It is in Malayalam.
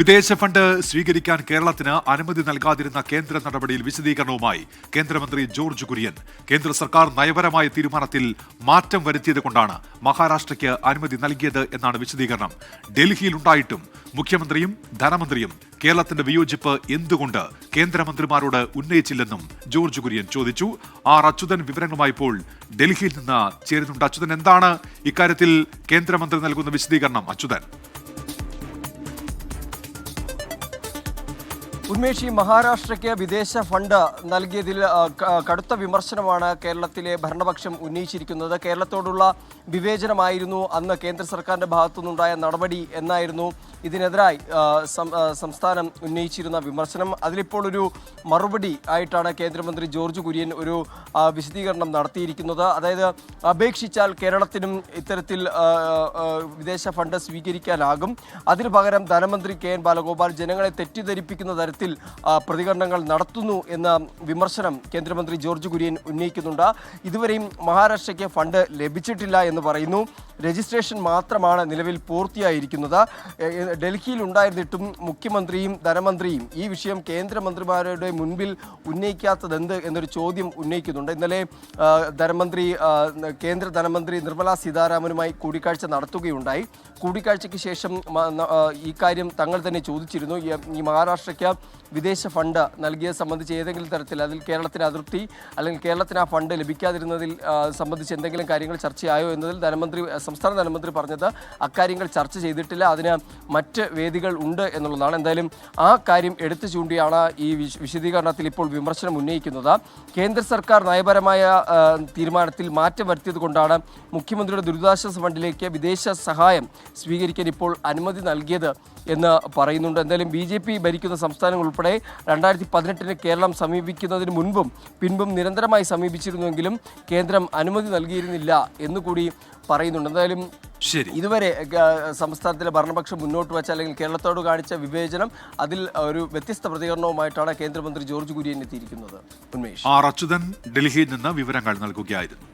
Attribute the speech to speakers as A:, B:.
A: വിദേശ ഫണ്ട് സ്വീകരിക്കാൻ കേരളത്തിന് അനുമതി നൽകാതിരുന്ന കേന്ദ്ര നടപടിയിൽ വിശദീകരണവുമായി കേന്ദ്രമന്ത്രി ജോർജ് കുര്യൻ. കേന്ദ്ര സർക്കാർ നയപരമായ തീരുമാനത്തിൽ മാറ്റം വരുത്തിയത് കൊണ്ടാണ് മഹാരാഷ്ട്രയ്ക്ക് അനുമതി നൽകിയത് എന്നാണ് വിശദീകരണം. ഡൽഹിയിലുണ്ടായിട്ടും മുഖ്യമന്ത്രിയും ധനമന്ത്രിയും കേരളത്തിന്റെ വിയോജിപ്പ് എന്തുകൊണ്ട് കേന്ദ്രമന്ത്രിമാരോട് ഉന്നയിച്ചില്ലെന്നും ജോർജ് കുര്യൻ ചോദിച്ചു. ആർ അച്യുതൻ വിവരങ്ങളുമായി ഇപ്പോൾ ഡൽഹിയിൽ നിന്ന് ചേരുന്നുണ്ട്. അച്യുതൻ എന്താണ് ഇക്കാര്യത്തിൽ കേന്ദ്രമന്ത്രി നൽകുന്ന വിശദീകരണം? അച്യുതൻ.
B: ഉന്മേഷ് മഹാരാഷ്ട്രയ്ക്ക് വിദേശ ഫണ്ട് നൽകിയതിൽ കടുത്ത വിമർശനമാണ് കേരളത്തിലെ ഭരണപക്ഷം ഉന്നയിച്ചിരിക്കുന്നത്. കേരളത്തോടുള്ള വിവേചനമായിരുന്നു അന്ന് കേന്ദ്ര സർക്കാരിന്റെ ഭാഗത്തുനിന്നുണ്ടായ നടപടി എന്നായിരുന്നു ഇതിനെതിരായി സംസ്ഥാനം ഉന്നയിച്ചിരുന്ന വിമർശനം. അതിലിപ്പോൾ ഒരു മറുപടി ആയിട്ടാണ് കേന്ദ്രമന്ത്രി ജോർജ് കുര്യൻ ഒരു വിശദീകരണം നടത്തിയിരിക്കുന്നത്. അതായത് അപേക്ഷിച്ചാൽ കേരളത്തിനും ഇത്തരത്തിൽ വിദേശ ഫണ്ട് സ്വീകരിക്കാനാകും. അതിനു പകരം ധനമന്ത്രി കെ എൻ ബാലഗോപാൽ ജനങ്ങളെ തെറ്റിദ്ധരിപ്പിക്കുന്ന തരത്തിൽ ആ, പ്രതികരണങ്ങൾ നടത്തുന്നു എന്ന വിമർശനം കേന്ദ്രമന്ത്രി ജോർജ് കുര്യൻ ഉന്നയിക്കുന്നുണ്ട്. ഇതുവരെയും മഹാരാഷ്ട്രയ്ക്ക് ഫണ്ട് ലഭിച്ചിട്ടില്ല എന്ന് പറയുന്നു. രജിസ്ട്രേഷൻ മാത്രമാണ് നിലവിൽ പൂർത്തിയായിരിക്കുന്നത്. ഡൽഹിയിൽ ഉണ്ടായിരുന്നിട്ടും മുഖ്യമന്ത്രിയും ധനമന്ത്രിയും ഈ വിഷയം കേന്ദ്രമന്ത്രിമാരുടെ മുൻപിൽ ഉന്നയിക്കാത്തതെന്ത് എന്നൊരു ചോദ്യം ഉന്നയിക്കുന്നുണ്ട്. ഇന്നലെ ധനമന്ത്രി കേന്ദ്ര ധനമന്ത്രി നിർമ്മല സീതാരാമനുമായി കൂടിക്കാഴ്ച നടത്തുകയുണ്ടായി. കൂടിക്കാഴ്ചയ്ക്ക് ശേഷം ഈ കാര്യം തങ്ങൾ തന്നെ ചോദിച്ചിരുന്നു. ഈ മഹാരാഷ്ട്രയ്ക്ക് വിദേശ ഫണ്ട് നൽകിയത് സംബന്ധിച്ച് ഏതെങ്കിലും തരത്തിൽ അതിൽ കേരളത്തിന് അതൃപ്തി അല്ലെങ്കിൽ കേരളത്തിന് ആ ഫണ്ട് ലഭിക്കാതിരുന്നതിൽ സംബന്ധിച്ച് എന്തെങ്കിലും കാര്യങ്ങൾ ചർച്ചയായോ എന്നതിൽ ധനമന്ത്രി സംസ്ഥാന ധനമന്ത്രി പറഞ്ഞത് അക്കാര്യങ്ങൾ ചർച്ച ചെയ്തിട്ടില്ല. അതിന് മറ്റ് വേദികൾ ഉണ്ട് എന്നുള്ളതാണ്. എന്തായാലും ആ കാര്യം എടുത്തു ചൂണ്ടിയാണ് ഈ വിശ- വിശദീകരണത്തിൽ ഇപ്പോൾ വിമർശനം ഉന്നയിക്കുന്നത്. കേന്ദ്ര സർക്കാർ നയപരമായ തീരുമാനത്തിൽ മാറ്റം വരുത്തിയത് കൊണ്ടാണ് മുഖ്യമന്ത്രിയുടെ ദുരിതാശ്വാസ ഫണ്ടിലേക്ക് വിദേശ സഹായം സ്വീകരിക്കാൻ ഇപ്പോൾ അനുമതി നൽകിയത്. എന്ന് പറയുന്നുണ്ട്. എന്തായാലും ബി ജെ പി ഭരിക്കുന്ന സംസ്ഥാനങ്ങൾ ഉൾപ്പെടെ രണ്ടായിരത്തി പതിനെട്ടിന് കേരളം സമീപിക്കുന്നതിന് മുൻപും പിൻപും നിരന്തരമായി സമീപിച്ചിരുന്നുവെങ്കിലും കേന്ദ്രം അനുമതി നൽകിയിരുന്നില്ല എന്നുകൂടി പറയുന്നുണ്ട്. എന്തായാലും
A: ശരി.
B: ഇതുവരെ സംസ്ഥാനത്തിലെ ഭരണപക്ഷം മുന്നോട്ട് വെച്ച അല്ലെങ്കിൽ കേരളത്തോട് കാണിച്ച വിവേചനം അതിൽ ഒരു വ്യത്യസ്ത പ്രതികരണവുമായിട്ടാണ് കേന്ദ്രമന്ത്രി ജോർജ് കുര്യൻ എത്തിയിരിക്കുന്നത്. ഉന്മേഷ്.
A: ആർ അച്യുതൻ ഡൽഹിയിൽ നിന്ന് വിവരങ്ങൾ നൽകുകയായിരുന്നു.